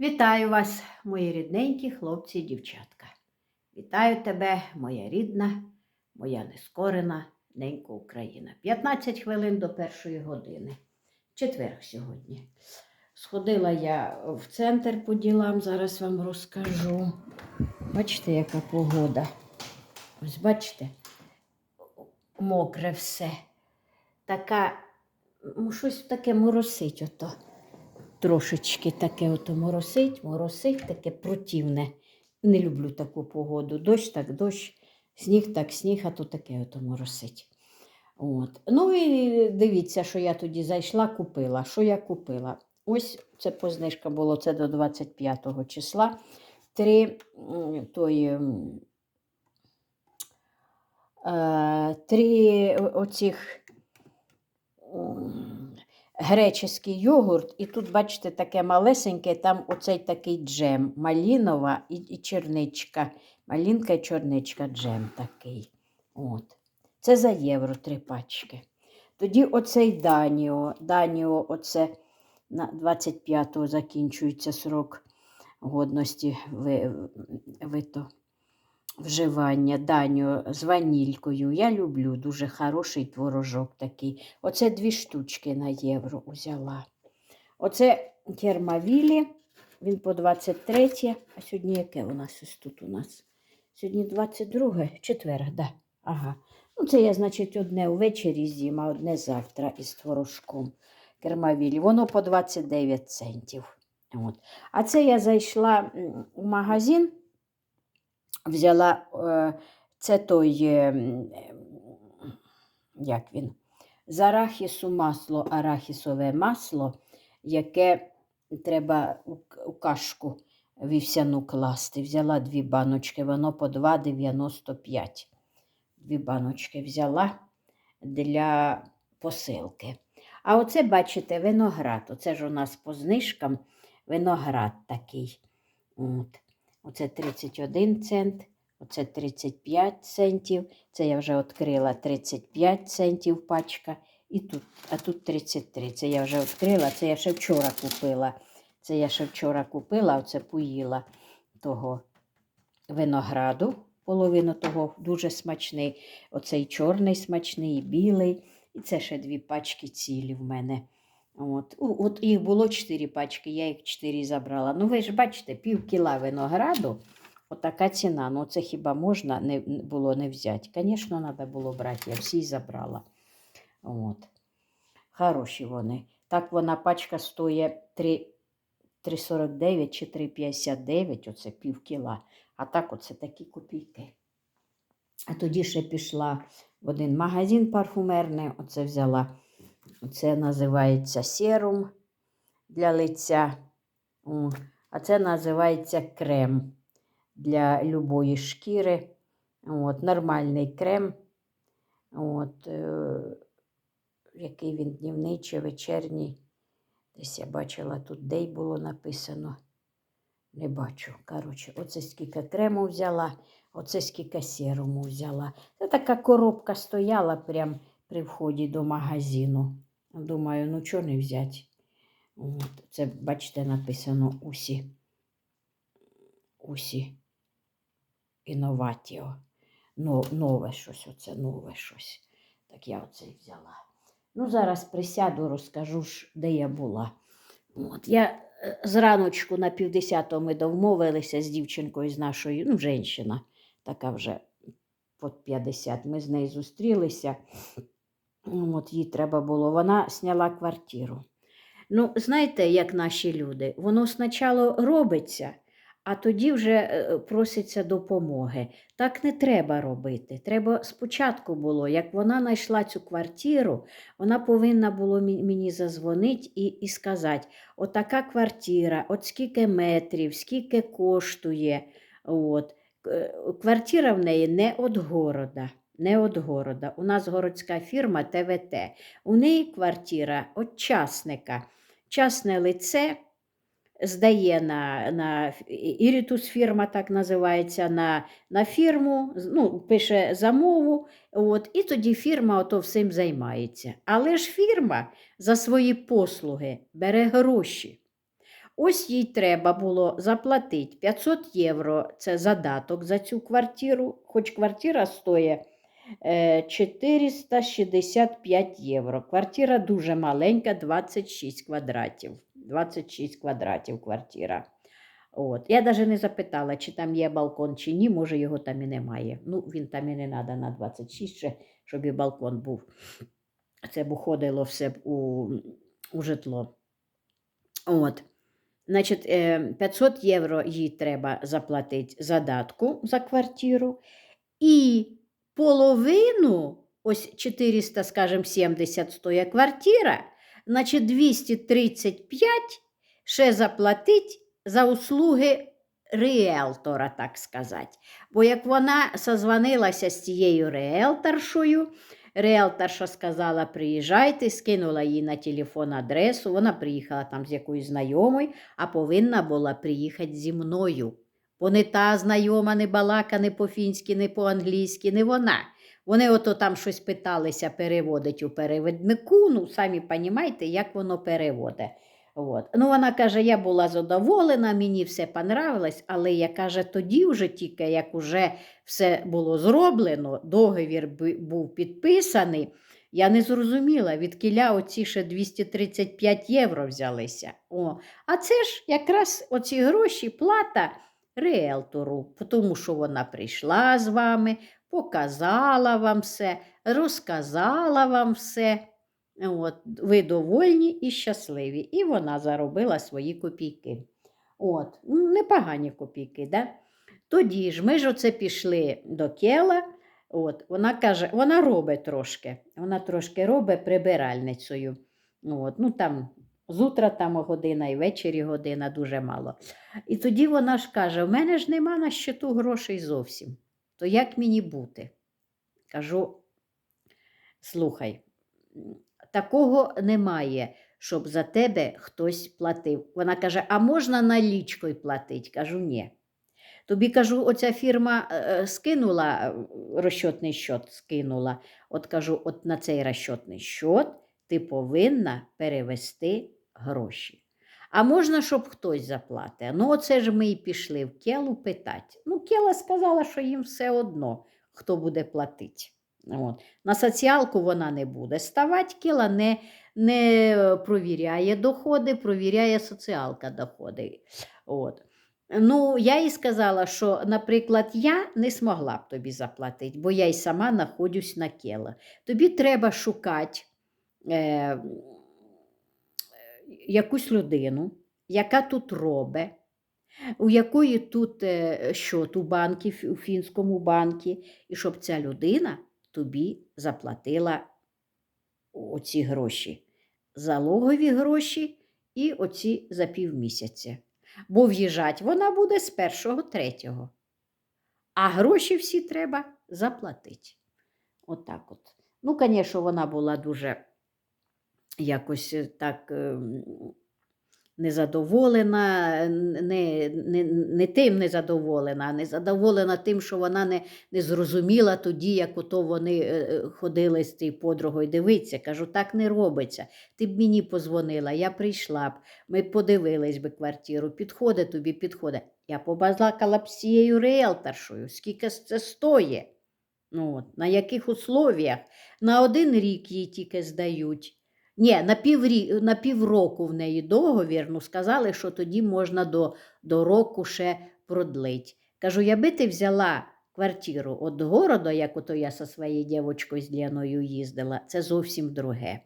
Вітаю вас, мої рідненькі хлопці і дівчатка. Вітаю тебе, моя рідна, моя нескорена ненька Україна. 15 хвилин до першої години. Четверг сьогодні. Сходила я в центр по ділам, зараз вам розкажу. Бачите, яка погода. Ось бачите, мокре все. Така, ну, щось таке моросить ото трошечки таке ото моросить, моросить, таке противне. Не люблю таку погоду. Дощ так дощ, сніг так сніг, а то таке ото моросить. От. Ну і дивіться, що я тоді зайшла, купила. Що я купила? Ось це познижка було це до 25 числа. Три м, е, три оцих греческий йогурт, і тут, бачите, таке малесеньке, там оцей такий джем. Малінова і, і черничка. Малінка і чорничка джем такий. От. Це за євро три пачки. Тоді оцей Даніо. Даніо, оце на 25-го закінчується срок годності ви, вито, вживання. Даніо з ванількою. Я люблю дуже хороший творожок такий. Оце дві штучки на євро взяла. Оце термавілі, він по 23, а сьогодні яке у нас ось тут у нас? Сьогодні 22, четверг, да. Ага. Ну, це я, значить, одне ввечері з'їм, а одне завтра із творожком. Кермавілі. Воно по 29 центів. От. А це я зайшла у магазин, взяла е, це той, е, як він, з арахісу масло, арахісове масло, яке треба у кашку вівсяну класти. Взяла дві баночки, воно по 2,95. Дві баночки взяла для посилки. А оце, бачите, виноград. Оце ж у нас по знижкам виноград такий. От. Оце 31 цент, оце 35 центів. Це я вже відкрила 35 центів пачка. І тут, а тут 33. Це я вже відкрила, це я ще вчора купила. Це я ще вчора купила, оце поїла того винограду. Половину того дуже смачний. Оцей чорний смачний, і білий. І це ще дві пачки цілі в мене. От. От їх було чотири пачки, я їх чотири забрала. Ну, ви ж бачите, пів кіла винограду, отака ціна. Ну, це хіба можна не, було не взяти? Звісно, треба було брати, я всі забрала. От. Хороші вони. Так вона пачка стоїть 3,49 чи 3,59, оце пів кіла. А так оце такі копійки. А тоді ще пішла в один магазин парфумерний, оце взяла. Це називається серум для лиця. А це називається крем для любої шкіри. От, нормальний крем. От, е, який він днівний чи вечірній. Десь я бачила, тут дей було написано. Не бачу. Коротше, оце скільки крему взяла, оце скільки серуму взяла. Це така коробка стояла прямо при вході до магазину. Думаю, ну чого не взяти? От, це, бачите, написано усі. Усі. Інноватіо. Но, нове щось, оце нове щось. Так я оце й взяла. Ну, зараз присяду, розкажу, ж, де я була. От, я е, зраночку на півдесятого ми домовилися з дівчинкою з нашою, ну, женщина, така вже під 50. Ми з нею зустрілися. От їй треба було. Вона зняла квартиру. Ну, знаєте, як наші люди, воно спочатку робиться, а тоді вже е, проситься допомоги. Так не треба робити. Треба спочатку було, як вона знайшла цю квартиру, вона повинна була мені зазвонити і, і сказати: отака квартира, от скільки метрів, скільки коштує. От. Квартира в неї не від города. Не від города. У нас городська фірма ТВТ. У неї квартира від частника. Частне лице здає на, на Ірітус фірма так називається, на, на фірму, ну, пише замову, от, і тоді фірма ото всім займається. Але ж фірма за свої послуги бере гроші. Ось їй треба було заплатити 500 євро. Це задаток за цю квартиру, хоч квартира стоїть 465 євро. Квартира дуже маленька, 26 квадратів. 26 квадратів квартира. От. Я навіть не запитала, чи там є балкон, чи ні, може його там і немає. Ну, він там і не треба на 26, ще, щоб і балкон був. Це б уходило все у, у житло. От. Значить, е, 500 євро їй треба заплатити задатку за квартиру. І половину, ось 400, скажімо, 70 стоїть квартира, значить 235 ще заплатить за услуги ріелтора, так сказати. Бо як вона созвонилася з цією ріелторшою, Реалторша сказала, приїжджайте, скинула їй на телефон адресу. Вона приїхала там з якоюсь знайомою, а повинна була приїхати зі мною. Бо не та знайома не балака не по-фінськи, не по-англійськи, не вона. Вони ото там щось питалися переводить у перевіднику. Ну, самі розумієте, як воно переводить. От. Ну, вона каже, я була задоволена, мені все понравилось, але я каже, тоді вже тільки як уже все було зроблено, договір був підписаний. Я не зрозуміла, від кіля оці ще 235 євро взялися. О, а це ж якраз оці гроші плата риелтору, тому що вона прийшла з вами, показала вам все, розказала вам все. От, ви довольні і щасливі. І вона заробила свої копійки. От, непогані копійки, да? Тоді ж ми ж оце пішли до Кела. От, вона каже, вона робить трошки. Вона трошки робить прибиральницею. От, ну там з утра там година і ввечері година дуже мало. І тоді вона ж каже: у мене ж нема на щиту грошей зовсім. То як мені бути? Кажу, слухай, такого немає, щоб за тебе хтось платив. Вона каже: а можна налічкою платити? Кажу, ні. Тобі кажу, оця фірма е, е, скинула е, розчетний счет, скинула. От кажу, от на цей розчетний счет ти повинна перевести гроші. А можна, щоб хтось заплатив. Ну, оце ж ми і пішли в Келу питати. Ну, Кела сказала, що їм все одно, хто буде платити. От. На соціалку вона не буде ставати, Кела не, не провіряє доходи, провіряє соціалка доходи. От. Ну, я їй сказала, що, наприклад, я не змогла б тобі заплатити, бо я й сама знаходжусь на Кела. Тобі треба шукати е, якусь людину, яка тут робить, у якої тут е, счет у банкі, фі- у фінському банку, і щоб ця людина тобі заплатила оці гроші. Залогові гроші і оці за півмісяця. Бо в'їжджати вона буде з першого третього. А гроші всі треба заплатити. Отак от. Ну, звісно, вона була дуже якось е, так ем, незадоволена, не, не, не тим незадоволена, а незадоволена тим, що вона не, не зрозуміла тоді, як ото вони е, е, ходили з цією подругою дивитися. Кажу, так не робиться. Ти б мені позвонила, я прийшла б, ми подивились би квартиру, підходить тобі, підходить. Я побазлакала б з цією риелторшою, скільки це стоїть. Ну, на яких условіях? На один рік їй тільки здають. Ні, на, піврі... на півроку в неї договір, ну сказали, що тоді можна до, до року ще продлить. Кажу, я би ти взяла квартиру від города, як ото я зі своєю дівчинкою з Леною їздила, це зовсім друге.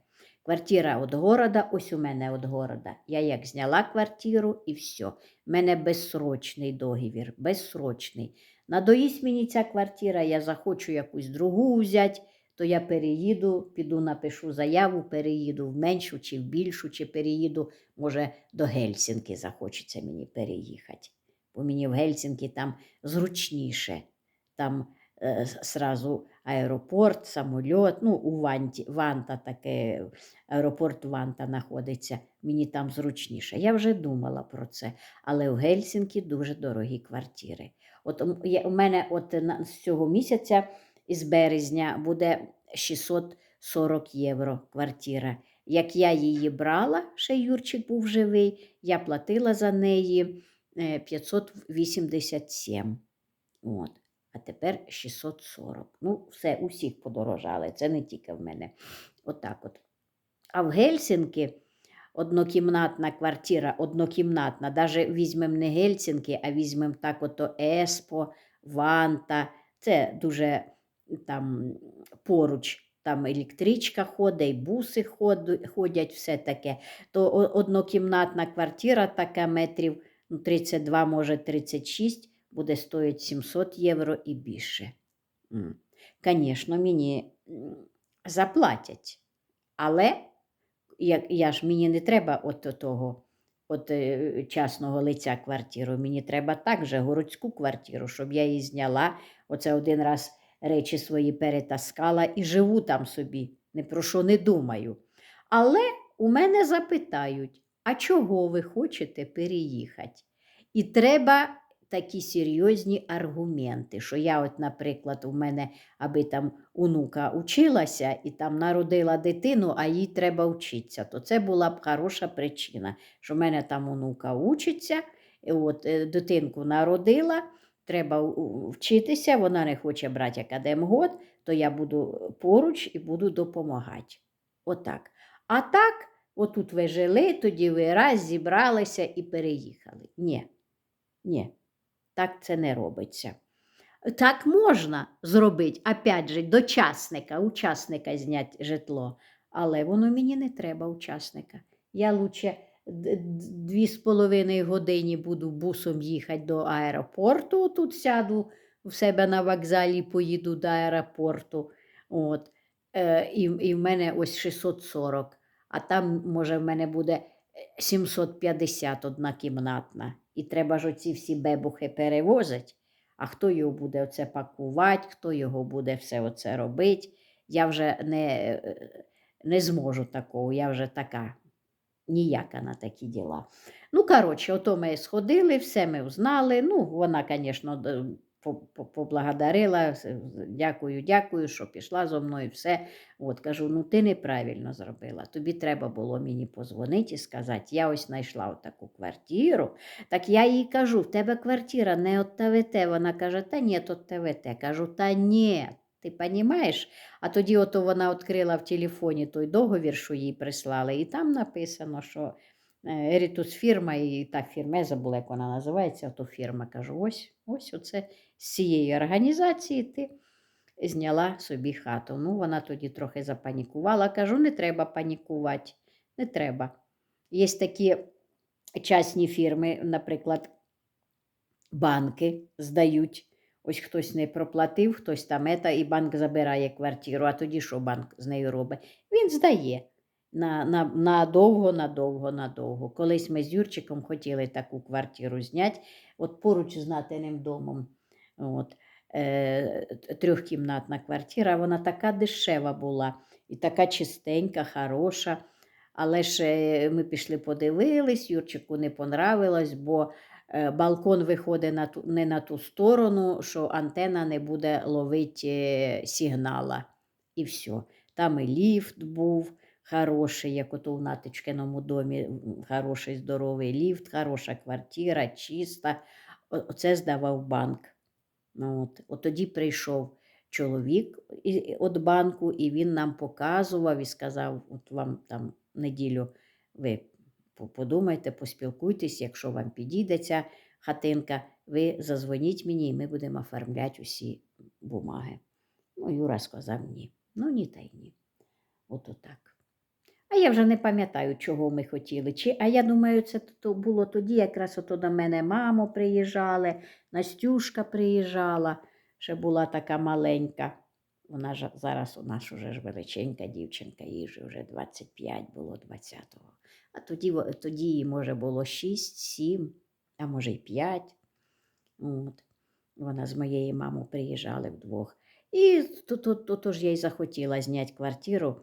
Квартира від города, ось у мене від города. Я як зняла квартиру і все. У мене безсрочний договір, безсрочний. Надоїсть мені ця квартира, я захочу якусь другу взяти, то я переїду, піду, напишу заяву, переїду в меншу чи в більшу, чи переїду, може, до Гельсінки захочеться мені переїхати. Бо мені в Гельсінки там зручніше. Там е, аеропорт, самоліт, ну, у Ванті, Ванта таке, аеропорт Ванта знаходиться. Мені там зручніше. Я вже думала про це, але в Гельсінкі дуже дорогі квартири. От я- у мене от на, з цього місяця, із березня, буде 640 євро квартира. Як я її брала, ще Юрчик був живий, я платила за неї е, 587. От. А тепер 640. Ну, все, усіх подорожали. Це не тільки в мене. Отак от. А в Гельсінки однокімнатна квартира, однокімнатна, навіть візьмемо не Гельсінки, а візьмемо так ото Еспо, Ванта. Це дуже там поруч. Там електричка ходить, буси ходять, все таке. То однокімнатна квартира, така метрів ну, 32, може 36, буде стоїть 700 євро і більше. Звісно, мені заплатять. Але як, я ж мені не треба от того от е, частного лиця квартиру. Мені треба також городську квартиру, щоб я її зняла. Оце один раз речі свої перетаскала і живу там собі. Не про що не думаю. Але у мене запитають, а чого ви хочете переїхати? І треба такі серйозні аргументи, що я, от, наприклад, у мене, аби там онука училася і там народила дитину, а їй треба вчитися, то це була б хороша причина, що в мене там онука учиться, і от, е, дитинку народила, треба вчитися, вона не хоче брати академгод, то я буду поруч і буду допомагати. Отак. А так, отут ви жили, тоді ви раз зібралися і переїхали. Ні. Ні, так це не робиться. Так можна зробити, опять же, дочасника, учасника зняти житло, але воно мені не треба учасника. Я лучше дві з половиною години буду бусом їхати до аеропорту, тут сяду в себе на вокзалі, поїду до аеропорту. От. Е, і, і в мене ось 640, а там, може, в мене буде е, 750 одна кімнатна. І треба ж оці всі бебухи перевозити. А хто його буде оце пакувати, хто його буде все оце робити. Я вже не, е, не зможу такого, я вже така ніяка на такі діла. Ну, коротше, ото ми сходили, все ми узнали. Ну, вона, звісно, поблагодарила. Дякую, дякую, що пішла зо мною. Все. От, кажу, ну ти неправильно зробила. Тобі треба було мені позвонити і сказати, я ось знайшла таку квартиру. Так я їй кажу, в тебе квартира не от ТВТ. Вона каже, та ні, от ТВТ. Кажу, та ні. Ти розумієш? А тоді ото вона відкрила в телефоні той договір, що їй прислали, і там написано, що Ерітус фірма, і та фірма, я забула, як вона називається, то фірма. Кажу, ось, ось оце з цієї організації ти зняла собі хату. Ну, вона тоді трохи запанікувала. Кажу, не треба панікувати, не треба. Є такі частні фірми, наприклад, банки здають. Ось хтось не проплатив, хтось там ета, і банк забирає квартиру. А тоді що банк з нею робить? Він здає на, на, надовго, надовго, надовго. Колись ми з Юрчиком хотіли таку квартиру зняти, от поруч з натиним домом. От, е, трьохкімнатна квартира, вона така дешева була і така чистенька, хороша. Але ж е, ми пішли подивились, Юрчику не понравилось, бо балкон виходить на ту, не на ту сторону, що антена не буде ловити е, сигнала. І все. Там і ліфт був хороший, як ото в Натичкиному домі, хороший здоровий ліфт, хороша квартира, чиста. Оце здавав банк. Ну, от, от тоді прийшов чоловік від банку, і він нам показував і сказав: от вам там неділю ви подумайте, поспілкуйтесь, якщо вам підійде ця хатинка, ви зазвоніть мені, і ми будемо оформляти усі бумаги. Ну, Юра сказав ні. Ну, ні та й ні. От отак. А я вже не пам'ятаю, чого ми хотіли. Чи, а я думаю, це було тоді, якраз ото до мене мамо приїжджали, Настюшка приїжджала, ще була така маленька. Вона ж зараз у нас уже ж величенька дівчинка, їй вже 25 було 20-го. А тоді, тоді може, було 6, 7, а може й 5. От. Вона з моєю мамою приїжджали вдвох. І то, то, то ж я й захотіла зняти квартиру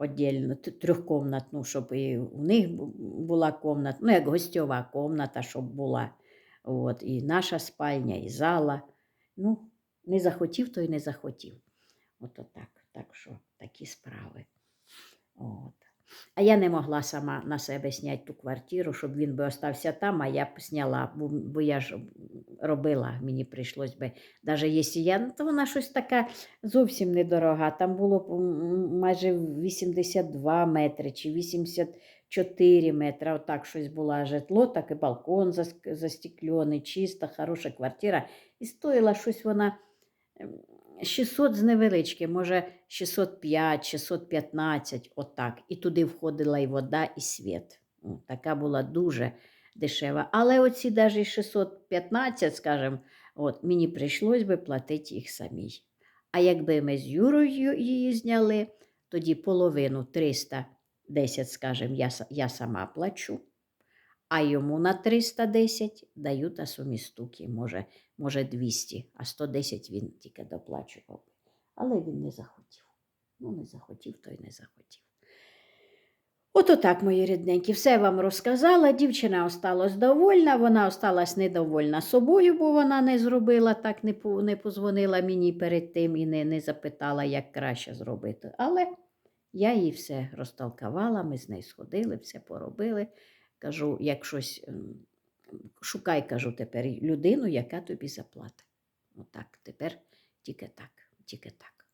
віддільно, трьохкомнатну, щоб і у них була комната, ну, як гостьова комната, щоб була. От, і наша спальня, і зала. Ну, не захотів, то й не захотів. От так. Так що такі справи. От. А я не могла сама на себе зняти ту квартиру, щоб він би остався там, а я б зняла, бо, бо я ж робила, мені прийшлось би, навіть якщо я, ну, то вона щось така зовсім недорога. Там було майже 82 метри чи 84 метри, отак щось було житло, так і балкон зас- застеклений, чиста, хороша квартира. І стоїла щось вона ем, 600 з невеличким, може 605, 615, отак. І туди входила і вода, і світ. Така була дуже дешева. Але оці навіть 615, скажімо, от, мені прийшлось би платити їх самій. А якби ми з Юрою її зняли, тоді половину 310, скажімо, я, я сама плачу, а йому на 310 даю та сумістуки, може, може 200, а 110 він тільки доплачував. Але він не захотів. Ну, не захотів, то й не захотів. Ото так, мої рідненькі, все вам розказала. Дівчина осталась довольна, вона осталась недовольна собою, бо вона не зробила так, не, не позвонила мені перед тим і не, не запитала, як краще зробити. Але я їй все розтолкувала, ми з нею сходили, все поробили. Кажу, як щось, ем, шукай, кажу, тепер людину, яка тобі заплатить. Отак, тепер тільки так, тільки так.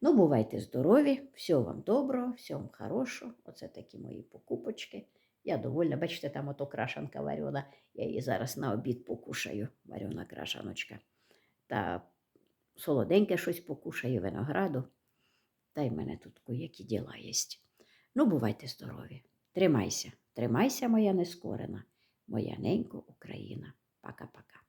Ну, бувайте здорові, всього вам доброго, всього вам хорошого. Оце такі мої покупочки. Я довольна. Бачите, там ото крашанка варена. Я її зараз на обід покушаю, варена крашаночка. Та солоденьке щось покушаю, винограду. Та й в мене тут які діла є. Ну, бувайте здорові. Тримайся, тримайся, моя нескорена, моя ненько Україна. Пока-пока.